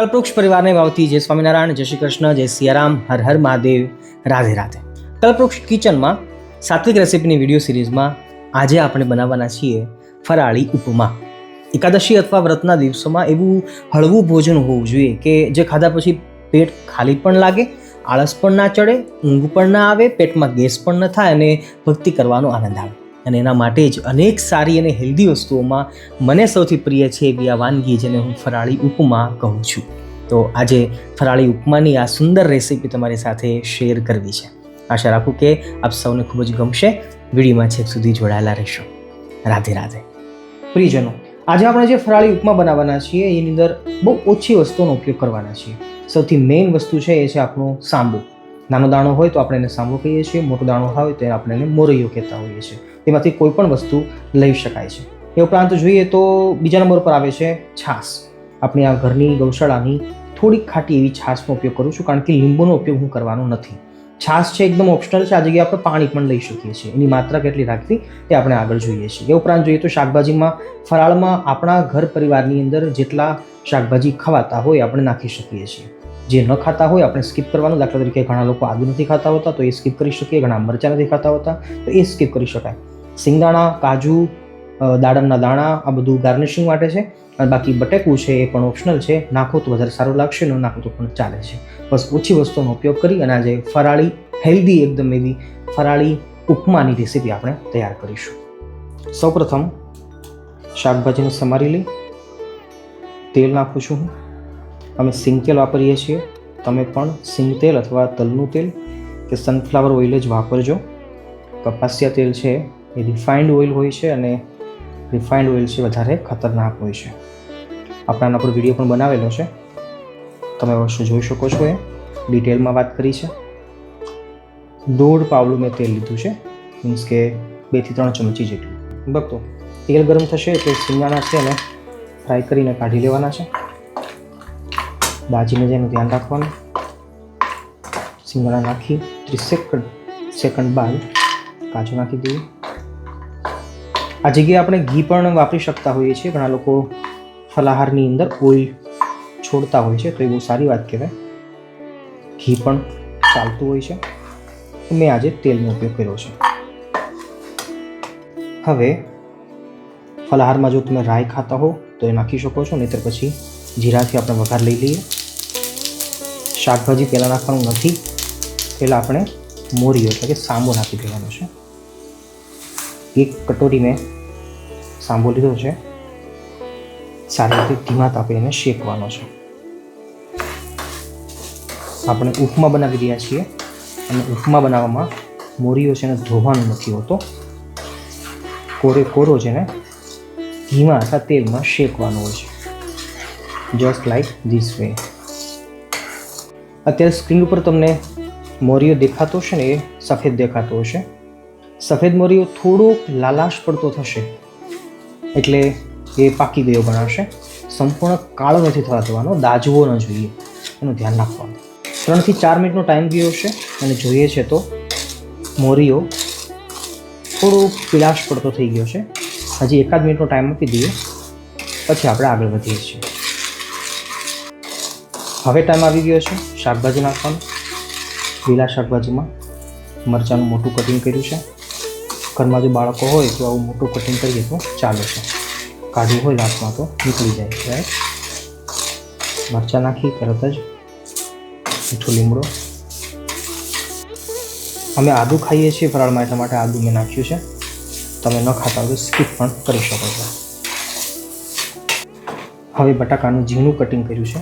કલ્પવૃક્ષ પરિવારને વાવતી જય સ્વામિનારાયણ, જય શ્રી કૃષ્ણ, જય સિયારામ, હર હર મહાદેવ, રાધે રાધે. કલ્પવૃક્ષ કિચનમાં સાત્વિક રેસિપીની વીડિયો સિરીઝમાં આજે આપણે બનાવવાના છીએ ફરાળી ઉપમા. એકાદશી અથવા વ્રતના દિવસોમાં એવું હળવું ભોજન હોવું જોઈએ કે જે ખાધા પછી પેટ ખાલી પણ લાગે, આળસ પણ ના ચડે, ઊંઘ પણ ના આવે, પેટમાં ગેસ પણ ન થાય અને ભક્તિ કરવાનો આનંદ આવે. અને એના માટે જ અનેક સારી અને હેલ્ધી વસ્તુઓમાં મને સૌથી પ્રિય છે એવી આ વાનગી જેને હું ફરાળી ઉપમા કહું છું. તો આજે ફરાળી ઉપમાની આ સુંદર રેસીપી તમારી સાથે શેર કરવી છે. આશા રાખું કે આપ સૌને ખૂબ જ ગમશે. વિડીયોમાં છેક સુધી જોડાયેલા રહેશો. રાધે રાધે. પ્રિયજનો, આજે આપણે જે ફરાળી ઉપમા બનાવવાના છીએ, એની અંદર બહુ ઓછી વસ્તુઓનો ઉપયોગ કરવાના છીએ. સૌથી મેઇન વસ્તુ છે એ છે આપણો સાંબો. નાનો દાણો હોય તો આપણે એને સાંબો કહીએ છીએ, મોટો દાણો હોય તો આપણે એને મોરૈયો કહેતા હોઈએ છીએ. તેમાંથી કોઈ પણ વસ્તુ લઈ શકાય છે. એ ઉપરાંત જોઈએ તો બીજા નંબર પર આવે છે છાશ. આપણી આ ઘરની ગૌશાળાની થોડીક ખાટી એવી છાશનો ઉપયોગ કરું છું કારણ કે લીંબુનો ઉપયોગ હું કરવાનો નથી. છાશ છે એકદમ ઓપ્શનલ છે. આ જગ્યાએ આપણે પાણી પણ લઈ શકીએ છીએ. એની માત્રા કેટલી રાખવી તે આપણે આગળ જોઈએ છીએ. એ ઉપરાંત જોઈએ તો શાકભાજીમાં ફરાળમાં આપણા ઘર પરિવારની અંદર જેટલા શાકભાજી ખવાતા હોય આપણે નાખી શકીએ છીએ. જે ન ખાતા હોય આપણે સ્કીપ કરવાનું. દાખલા તરીકે ઘણા લોકો આદુ નથી ખાતા હોતા તો એ સ્કીપ કરી શકીએ. ઘણા મરચાં નથી ખાતા હોતા તો એ સ્કીપ કરી શકાય. સિંગદાણા, કાજુ દાડમના દાણા, આ બધું ગાર્નિશિંગ માટે છે. અને બાકી બટેકું છે એ પણ ઓપ્શનલ છે. નાખો તો વધારે સારું લાગશે, ન નાખો તો પણ ચાલે છે. બસ ઓછી વસ્તુઓનો ઉપયોગ કરી અને આજે ફરાળી હેલ્ધી એકદમ એવી ફરાળી ઉપમાની રેસીપી આપણે તૈયાર કરીશું. સૌપ્રથમ શાકભાજીને સમારી લઈ. તેલ નાખું છું હું. અમે સિંગ તેલ વાપરીએ છીએ. તમે પણ સિંગ તેલ અથવા તલનું તેલ કે સનફ્લાવર ઓઇલ જ વાપરજો. કપાસિયા તેલ છે. એ રિફાઇન્ડ ઓઇલ હોય છે અને રિફાઇન્ડ ઓઇલ છે વધારે ખતરનાક હોય છે. આપણે આના પર વીડિયો પણ બનાવેલો છે. તમે અવશ્ય જોઈ શકો છો એ. ડિટેલમાં વાત કરી છે. દોઢ પાવલું મેં તેલ લીધું છે. મીન્સ કે બેથી ત્રણ ચમચી જેટલું. બગતો તેલ ગરમ થશે એટલે સિંગાણા છે એને ફ્રાય કરીને કાઢી લેવાના છે. દાજીને જેનું ધ્યાન રાખવાનું. સિંગાણા નાખી ત્રીસ સેકન્ડ સેકન્ડ બાદ કાજુ નાખી દઈએ. આ જગ્યાએ આપણે ઘી પણ વાપરી શકતા હોઈએ છીએ. ઘણા લોકો ફલાહારની અંદર ઓઇલ છોડતા હોય છે, તો એ બહુ સારી વાત કહેવાય. ઘી પણ ચાલતું હોય છે. મેં આજે તેલનો ઉપયોગ કર્યો છે. હવે ફલાહારમાં જો તમે રાઈ ખાતા હો, તો એ નાખી શકો છો, નહીતર પછી જીરાથી આપણે વઘાર લઈ લઈએ. શાકભાજી પહેલાં નાખવાનું નથી. પહેલાં આપણે મોરીઓ એટલે કે સાંબો નાખી દેવાનો છે. એક કટોરી મેં સાંભો લીધો છે. સારી રીતે ધીમા તાપે એને શેકવાનો છે. આપણે ઉપમા બનાવી રહ્યા છીએ અને ઉપમા બનાવવામાં મોરીઓ છે એને ધોવાનું નથી હોતો. કોરે કોરો છે ને ધીમા અથવા તેલમાં શેકવાનો હોય છે. જસ્ટ લાઈક ધીસ વે અત્યારે સ્ક્રીન ઉપર તમને મોરીઓ દેખાતો હશે ને એ સફેદ દેખાતો હશે. સફેદ મરીઓ થોડોક લાલાશ પડતો થશે. એટલે એ પાકી ગયો ગણાશે. સંપૂર્ણ કાળો નથી થવા દેવાનો દાજવો ન જોઈએ. એનું ધ્યાન રાખવાનું. ત્રણથી ચાર મિનિટનો ટાઈમ ગયો છે અને જોઈએ છે તો મોરીઓ થોડો પીળાશ પડતો થઈ ગયો છે. હજી એકાદ મિનિટનો ટાઈમ આપી દઈએ. પછી આપણે આગળ વધીએ છીએ. હવે ટાઈમ આવી ગયો છે શાકભાજી નાખવાનો. લીલા શાકભાજીમાં મરચાંનું મોટું કટિંગ કર્યું છે. ઘરમાં જો બાળકો હોય તો આવું મોટું કટિંગ કરીએ તો ચાલે છે. કાઢવું હોય દાંતમાં તો નીકળી જાય રાઈટ મરચાં નાખી, તરત જ મીઠું લીમડો. અમે આદુ ખાઈએ છીએ ફરાળમાં એટલા માટે, આદુ મેં નાખ્યું છે. તમે ન ખાતા હોય તો સ્કીપ પણ કરી શકો છો. હવે બટાકાનું ઝીણું કટિંગ કર્યું છે.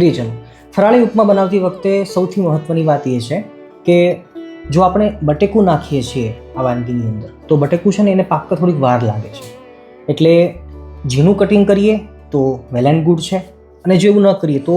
પ્રિયજનો. ફરાળી ઉપમા બનાવતી વખતે સૌથી મહત્ત્વની વાત એ છે કે જો આપણે બટેકું નાખીએ છીએ આ વાનગીની અંદર, તો બટેકું છે ને એને પાકતા થોડીક વાર લાગે છે. એટલે ઝીણું કટિંગ કરીએ તો વેલ એન્ડ ગુડ છે. અને જો એવું ન કરીએ તો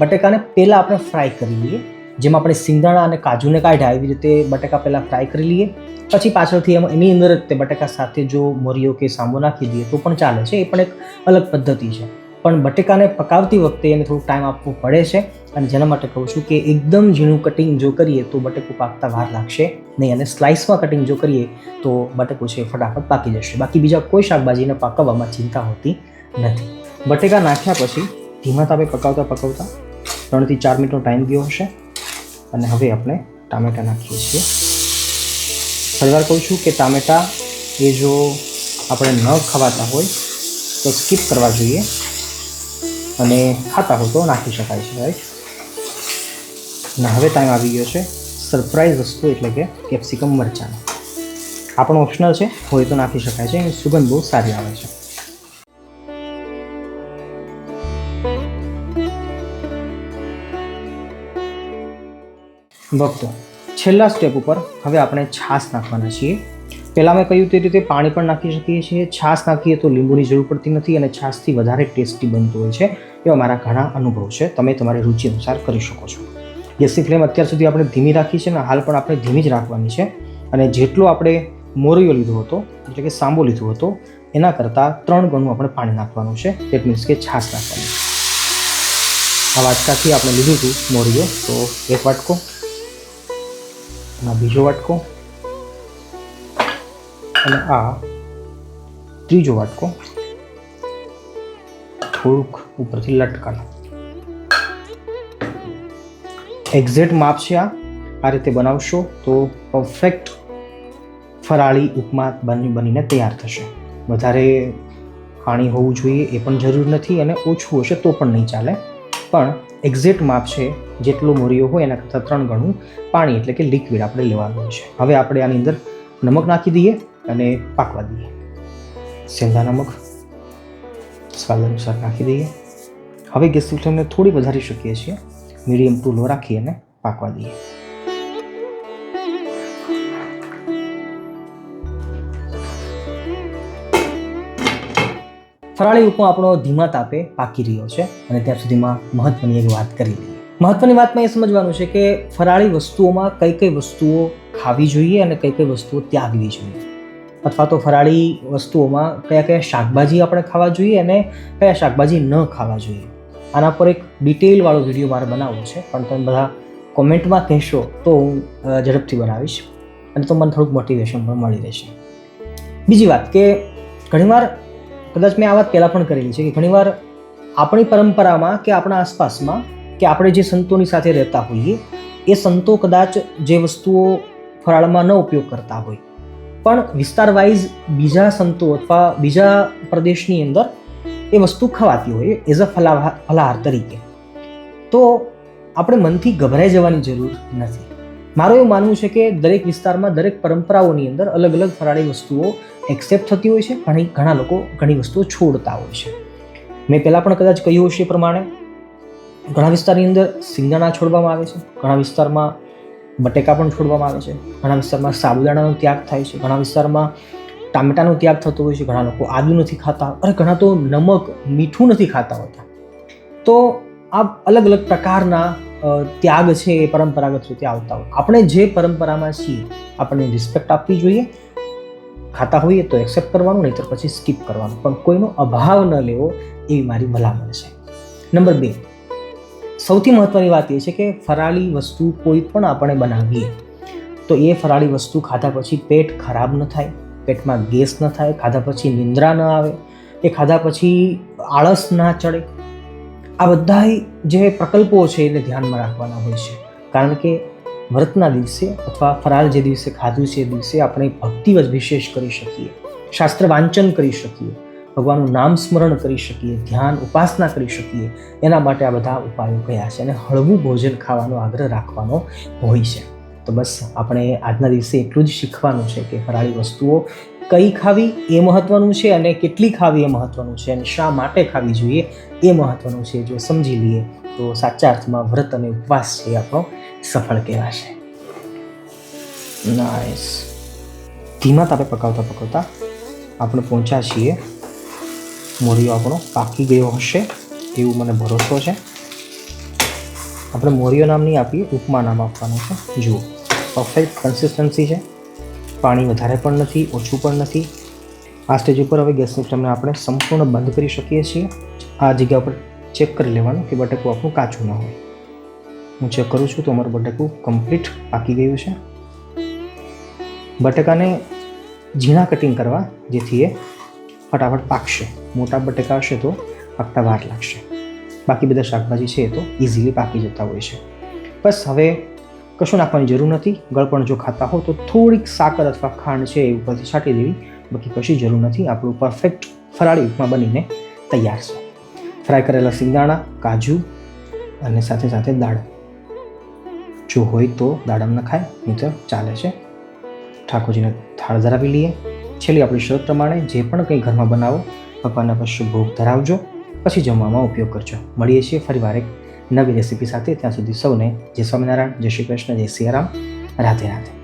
બટેકાને પહેલાં આપણે ફ્રાય કરી લઈએ, જેમાં આપણે સિંગદાણા અને કાજુને કાઢ્યા એવી રીતે બટેકા પહેલાં ફ્રાય કરી લઈએ. પછી પાછળથી એમાં, એની અંદર જ તે બટેકા સાથે જો મોરીઓ કે સાંબો નાખી દઈએ તો પણ ચાલે છે. એ પણ એક અલગ પદ્ધતિ છે. પણ બટેકાને પકાવતી વખતે એને થોડું ટાઈમ આપવો પડે છે. અને જેના માટે કહું છું કે એકદમ ઝીણું કટિંગ જો કરીએ તો બટેકું પાકતા વાર લાગશે નહીં અને સ્લાઇસમાં કટિંગ જો કરીએ તો બટેકું છે ફટાફટ પાકી જશે. બાકી બીજા કોઈ શાકભાજીને પાકવવામાં ચિંતા હોતી નથી. બટેકા નાખ્યા પછી ધીમા તાપે પકાવતા પકાવતા ત્રણથી ચાર મિનિટનો ટાઈમ ગયો હશે. અને હવે આપણે ટામેટાં નાખીએ છીએ. ફરીવાર કહું છું કે ટામેટાં એ જો આપણે ન ખવાતા હોય તો સ્કીપ કરવા જોઈએ. અને ખાતા હોય તો નાખી શકાય છે રાઈટ અને હવે ટાઈમ આવી ગયો છે સરપ્રાઇઝ વસ્તુ એટલે કે કેપ્સિકમ મરચાંનો. આ પણ ઓપ્શનલ છે, હોય તો નાખી શકાય છે, એની સુગંધ બહુ સારી આવે છે. ભક્તો, છેલ્લા સ્ટેપ ઉપર હવે આપણે છાશ નાખવાના છીએ. પહેલાં મેં કહ્યું તે રીતે પાણી પણ નાખી શકીએ છીએ. છાશ નાખીએ તો લીંબુની જરૂર પડતી નથી અને છાશથી વધારે ટેસ્ટી બનતું હોય છે એવા મારા ઘણા અનુભવ છે. તમે તમારી રુચિ અનુસાર કરી શકો છો. ગેસની ફ્લેમ અત્યાર સુધી આપણે ધીમી રાખી છે અને હાલ પણ આપણે ધીમી જ રાખવાની છે. અને જેટલો આપણે મોરિયો લીધો હતો, એટલે કે સાંબો લીધો હતો, એના કરતાં ત્રણ ગણું આપણે પાણી નાખવાનું છે. દેટ મીન્સ કે છાશ નાખવાની આ વાટકાથી આપણે લીધું હતું મોરિયો. તો એક વાટકો અને બીજો વાટકો અને આ ત્રીજો વાટકો થોડુંક ઉપરથી લટકાનો. એક્ઝેક્ટ માપ છે આ. આ રીતે બનાવશો તો પરફેક્ટ ફરાળી ઉપમા બની, બનીને તૈયાર થશે. વધારે પાણી હોવું જોઈએ એ પણ જરૂર નથી અને ઓછું હશે તો પણ નહીં ચાલે. પણ એક્ઝેક્ટ માપ છે, જેટલો મોરિયો હોય એના કરતાં ત્રણ ગણું પાણી એટલે કે લિક્વિડ આપણે લેવાનું છે. હવે આપણે આની અંદર નમક નાખી દઈએ. અને પાકવા દઈએ. સેંધા નમક સ્વાદ અનુસાર નાખી દઈએ. હવે ગેસની ફ્લેમને થોડી વધારી શકીએ છીએ. મીડિયમ ટુ લો રાખી અને પાકવા દઈએ. ફરાળી ઉપમા આપણો ધીમા તાપે પાકી રહ્યો છે અને ત્યાં સુધીમાં મહત્વની એક વાત કરી લઈએ. મહત્વની વાતમાં એ સમજવાનું છે કે ફરાળી વસ્તુઓમાં કઈ કઈ વસ્તુઓ ખાવી જોઈએ અને કઈ કઈ વસ્તુઓ ત્યાગવી જોઈએ. અથવા તો ફરાળી વસ્તુઓમાં કયા કયા શાકભાજી આપણે ખાવા જોઈએ અને કયા શાકભાજી ન ખાવા જોઈએ. આના પર એક ડિટેલવાળો વીડિયો મારે બનાવવો છે, પણ તમે બધા કોમેન્ટમાં કહેશો તો હું ઝડપથી બનાવીશ અને તો મને થોડુંક મોટિવેશન પણ મળી રહેશે. બીજી વાત કે ઘણીવાર, કદાચ મેં આ વાત પહેલાં પણ કરેલી છે કે ઘણીવાર આપણી પરંપરામાં કે આપણા આસપાસમાં કે આપણે જે સંતોની સાથે રહેતા હોઈએ, એ સંતો કદાચ જે વસ્તુઓ ફરાળમાં ન ઉપયોગ કરતા હોય પણ વિસ્તાર વાઇઝ બીજા સંતો અથવા બીજા પ્રદેશની અંદર એ વસ્તુ ખવાતી હોય એઝ અ ફલાહાર ફલાહાર તરીકે. તો આપણે મનથી ગભરાઈ જવાની જરૂર નથી. મારું એવું માનવું છે કે દરેક વિસ્તારમાં દરેક પરંપરાઓની અંદર અલગ અલગ ફરાળી વસ્તુઓ એક્સેપ્ટ થતી હોય છે, ઘણી, ઘણા લોકો ઘણી વસ્તુઓ છોડતા હોય છે. મેં પહેલાં પણ કદાચ કહ્યું હશે એ પ્રમાણે, ઘણા વિસ્તારની અંદર સિંગાણા છોડવામાં આવે છે, ઘણા વિસ્તારમાં બટેકા પણ છોડવામાં આવે છે. ઘણા વિસ્તારમાં સાબુદાણાનો ત્યાગ થાય છે. ઘણા વિસ્તારમાં ટામેટાનો ત્યાગ થતો હોય છે. ઘણા લોકો આદુ નથી ખાતા અને ઘણા તો નમક, મીઠું નથી ખાતા હોતા. તો આ અલગ અલગ પ્રકારના ત્યાગ છે એ પરંપરાગત રીતે આવતા હોય. આપણે જે પરંપરામાં છીએ, આપણને રિસ્પેક્ટ આપવી જોઈએ. ખાતા હોઈએ તો એક્સેપ્ટ કરવાનું, નહીંતર પછી સ્કીપ કરવાનું. પણ કોઈનો અભાવ ન લેવો એવી મારી ભલામણ છે. નંબર બે સૌથી મહત્વની વાત એ છે કે ફરાળી વસ્તુ કોઈ પણ આપણે બનાવીએ, તો એ ફરાળી વસ્તુ ખાધા પછી પેટ ખરાબ ન થાય, પેટમાં ગેસ ન થાય, ખાધા પછી નિંદ્રા ન આવે એ ખાધા પછી આળસ ના ચડે. આ બધા જે પ્રકલ્પો છે એને ધ્યાનમાં રાખવાના હોય છે. કારણ કે વ્રતના દિવસે અથવા ફરાળ જે દિવસે ખાધું છે એ દિવસે આપણે ભક્તિ વિશેષ કરી શકીએ. શાસ્ત્ર વાંચન કરી શકીએ. ભગવાનનું નામ સ્મરણ કરી શકીએ, ધ્યાન, ઉપાસના કરી શકીએ, એના માટે આ બધા ઉપાયો કયા છે અને હળવું ભોજન ખાવાનો આગ્રહ રાખવાનો હોય છે. તો બસ આપણે આજના દિવસે એટલું જ શીખવાનું છે કે ફરાળી વસ્તુઓ કઈ ખાવી એ મહત્વનું છે અને કેટલી ખાવી એ મહત્વનું છે અને શા માટે ખાવી જોઈએ એ મહત્વનું છે જો સમજી લઈએ તો સાચા અર્થમાં વ્રત અને ઉપવાસ છે આપણો સફળ કહેવાશે. નાઇસ ધીમા તાપે પકાવતા પકાવતા આપણે પહોંચ્યા છીએ. મોરિયો આપણો. પાકી ગયો હશે એવું મને ભરોસો છે. આપણે મોરિયો નામ નહીં આપીએ ઉપમા નામ આપવાનું છે. જુઓ પરફેક્ટ કન્સિસ્ટન્સી છે. પાણી વધારે પણ નથી, ઓછું પણ નથી. આ સ્ટેજ ઉપર હવે ગેસ સિસ્ટમને આપણે સંપૂર્ણ બંધ કરી શકીએ છીએ. આ જગ્યા ઉપર ચેક કરી લેવાનું કે બટેકું આપણું કાચું ન હોય. હું ચેક કરું છું તો અમારું બટેકું કમ્પ્લીટ પાકી ગયું છે. બટેકાને ઝીણા કટિંગ કરવા, જેથી એ ફટાફટ પાકશે. મોટા બટેકા હશે તો પાકતા વાર લાગશે. બાકી બધા શાકભાજી છે એ તો ઇઝીલી પાકી જતા હોય છે. બસ હવે કશું નાખવાની જરૂર નથી. ગળપણ જો ખાતા હો તો થોડીક સાકર અથવા ખાંડ છે એ ઉપરથી છાંટી દેવી. બાકી કશી જરૂર નથી. આપણું પરફેક્ટ ફરાળી ઉપમા બનીને તૈયાર છે. ફ્રાય કરેલા સિંગદાણા કાજુ અને સાથે સાથે દાળ. જો હોય તો દાડમ નખાય નહીં તો ચાલે છે. ઠાકોરજીને થાળ ધરાવી લઈએ. છેલ્લી આપણી શરત પ્રમાણે જે પણ કંઈ ઘરમાં બનાવો ભગવાનના પશુ ભોગ ધરાવજો, પછી જમવામાં ઉપયોગ કરજો. મળીએ છીએ ફરીવાર એક નવી રેસીપી સાથે. ત્યાં સુધી સૌને જય સ્વામિનારાયણ, જય શ્રી કૃષ્ણ, જય સિયારામ. રાધે રાધે.